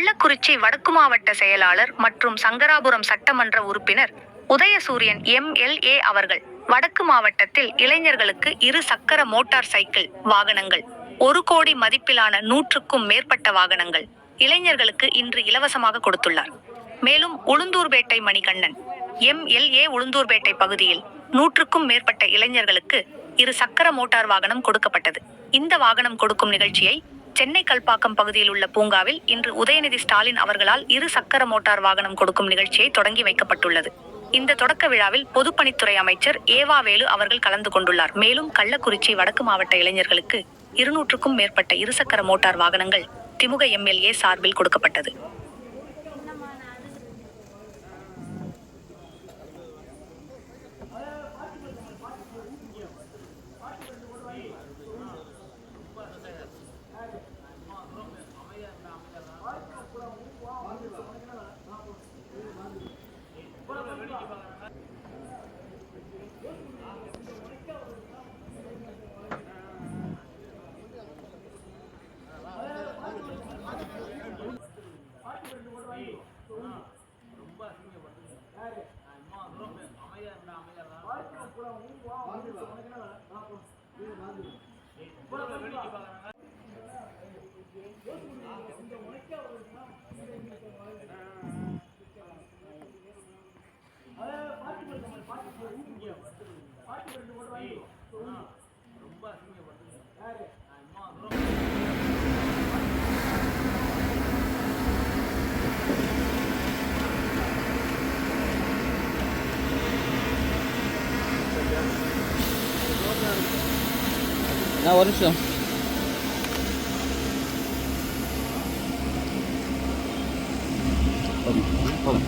கள்ளக்குறிச்சி வடக்கு மாவட்ட செயலாளர் மற்றும் சங்கராபுரம் சட்டமன்ற உறுப்பினர் உதயசூரியன் எம்எல்ஏ அவர்கள். வடக்கு மாவட்டத்தில் இளைஞர்களுக்கு இரு சக்கர மோட்டார் சைக்கிள் வாகனங்கள் ஒரு கோடி மதிப்பிலான நூற்றுக்கும் மேற்பட்ட வாகனங்கள் இளைஞர்களுக்கு இன்று இலவசமாக கொடுத்துள்ளார். மேலும் உளுந்தூர்பேட்டை மணிகண்ணன் எம்எல்ஏ உளுந்தூர்பேட்டை பகுதியில் நூற்றுக்கும் மேற்பட்ட இளைஞர்களுக்கு இரு சக்கர மோட்டார் வாகனம் கொடுக்கப்பட்டது. இந்த வாகனம் கொடுக்கும் நிகழ்ச்சியை சென்னை கல்பாக்கம் பகுதியில் உள்ள பூங்காவில் இன்று உதயநிதி ஸ்டாலின் அவர்களால் இரு சக்கர மோட்டார் வாகனம் கொடுக்கும் நிகழ்ச்சியை தொடங்கி வைக்கப்பட்டுள்ளது. இந்த தொடக்க விழாவில் பொதுப்பணித்துறை அமைச்சர் ஏவா வேலு அவர்கள் கலந்து கொண்டுள்ளார். மேலும் கள்ளக்குறிச்சி வடக்கு மாவட்ட இளைஞர்களுக்கு இருநூற்றுக்கும் மேற்பட்ட இருசக்கர மோட்டார் வாகனங்கள் திமுக எம்எல்ஏ சார்பில் கொடுக்கப்பட்டது. வாழ்ந்துருவாங்க நான் ஒரு நிமிஷம் போதும், போதும்.